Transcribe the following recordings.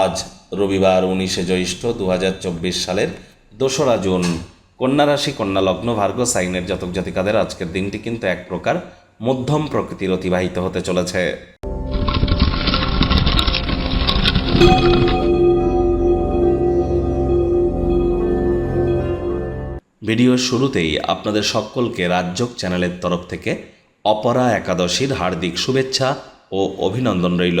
আজ রবিবার উনিশে জ্যৈষ্ঠ দু হাজার চব্বিশ সালের দোসরা জুন। কন্যা রাশি, কন্যা লগ্ন, ভার্গ, সাইনের জাতক জাতিকাদের আজকের দিনটি কিন্তু এক প্রকার মধ্যম প্রকৃতির অতিবাহিত হতে চলেছে। ভিডিওর শুরুতেই আপনাদের সকলকে রাজ্যক চ্যানেলের তরফ থেকে অপরা একাদশীর হার্দিক শুভেচ্ছা ও অভিনন্দন রইল।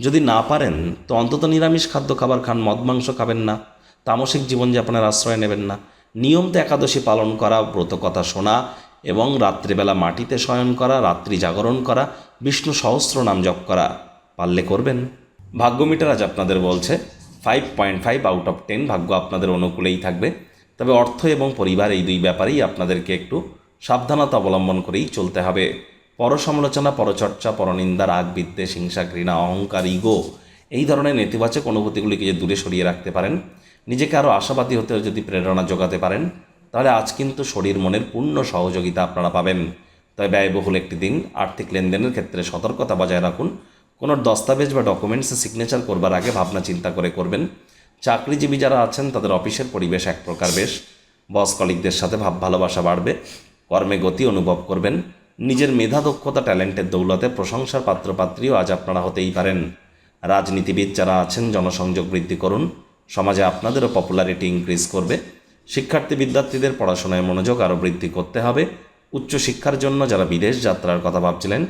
যদি না পারেন, তো অন্তত নিরামিষ খাদ্য খাবার খান, মদ মাংস খাবেন না, তামসিক জীবনযাপনের আশ্রয় নেবেন না। নিয়মিত একাদশী পালন করা, ব্রত কথা শোনা এবং রাত্রিবেলা মাটিতে শয়ন করা, রাত্রি জাগরণ করা, বিষ্ণু সহস্র নাম জপ করা, পারলে করবেন। ভাগ্য মিটার আজ আপনাদের বলছে five point five out of ten ভাগ্য আপনাদের অনুকূলেই থাকবে। তবে অর্থ এবং পরিবার এই দুই ব্যাপারেই আপনাদেরকে একটু সাবধানতা অবলম্বন করেই চলতে হবে। পরসমালোচনা, পরচর্চা, পরনিন্দা রাগ বিদ্বেষ হিংসা, ঘৃণা, অহংকার, ইগো এই ধরনের নেতিবাচক অনুভূতিগুলিকে যে দূরে সরিয়ে রাখতে পারেন, নিজেকে আরও আশাবাদী হতে যদি প্রেরণা যোগাতে পারেন, তাহলে আজ কিন্তু শরীর মনের পূর্ণ সহযোগিতা আপনারা পাবেন। তবে ব্যয়বহুল একটি দিন, আর্থিক লেনদেনের ক্ষেত্রে সতর্কতা বজায় রাখুন, কোনো দস্তাবেজ বা ডকুমেন্টসে সিগনেচার করবার আগে ভাবনা চিন্তা করে করবেন। চাকরিজীবী যারা আছেন, তাদের অফিসের পরিবেশ এক প্রকার বেশ। বস কলিকদের সাথে ভাব ভালোবাসা বাড়বে, কর্মে গতি অনুভব করবেন। নিজের মেধা দক্ষতা, ট্যালেন্টের দৌলতে প্রশংসার পাত্রপাত্রীও আজ আপনারা হতেই পারেন। রাজনীতিবিদ যারা আছেন, জনসংযোগ বৃদ্ধি করুন। সমাজে আপনাদেরও পপুলারিটি ইনক্রিজ করবে। শিক্ষার্থী বিদ্যার্থীদের পড়াশোনায় মনোযোগ আরও বৃদ্ধি করতে হবে। উচ্চশিক্ষার জন্য যারা বিদেশ যাত্রার কথা ভাবছিলেন,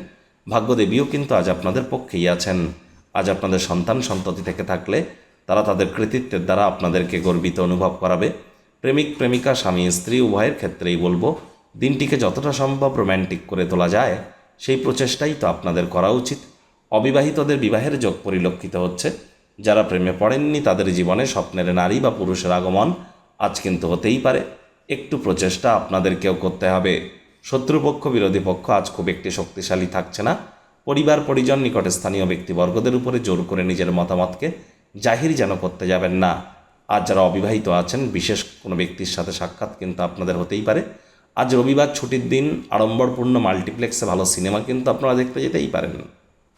ভাগ্যদেবীও কিন্তু আজ আপনাদের পক্ষেই আছেন। আজ আপনাদের সন্তান সন্ততি থেকে থাকলে তারা তাদের কৃতিত্বের দ্বারা আপনাদেরকে গর্বিত অনুভব করাবে। প্রেমিক, প্রেমিকা, স্বামী, স্ত্রী, উভয়ের ক্ষেত্রেই বলব দিনটিকে যতটা সম্ভব রোম্যান্টিক করে তোলা যায়, সেই প্রচেষ্টাই তো আপনাদের করা উচিত। অবিবাহিতদের বিবাহের যোগ পরিলক্ষিত হচ্ছে। যারা প্রেমে পড়েননি, তাদের জীবনে স্বপ্নের নারী বা পুরুষের আগমন আজ কিন্তু হতেই পারে। একটু প্রচেষ্টা আপনাদেরকেও করতে হবে। শত্রুপক্ষ, বিরোধী পক্ষ আজ খুব একটি শক্তিশালী থাকছে না। পরিবার, পরিজন, নিকটে স্থানীয় ব্যক্তিবর্গদের উপরে জোর করে নিজের মতামতকে জাহির যেন করতে যাবেন না। আর যারা অবিবাহিত আছেন, বিশেষ কোনো ব্যক্তির সাথে সাক্ষাৎ কিন্তু আপনাদের হতেই পারে। আজ রবিবার ছুটির দিন আড়ম্বরপূর্ণ মাল্টিপ্লেক্সে ভালো সিনেমা কিন্তু আপনারা দেখতে যেতেই পারেন।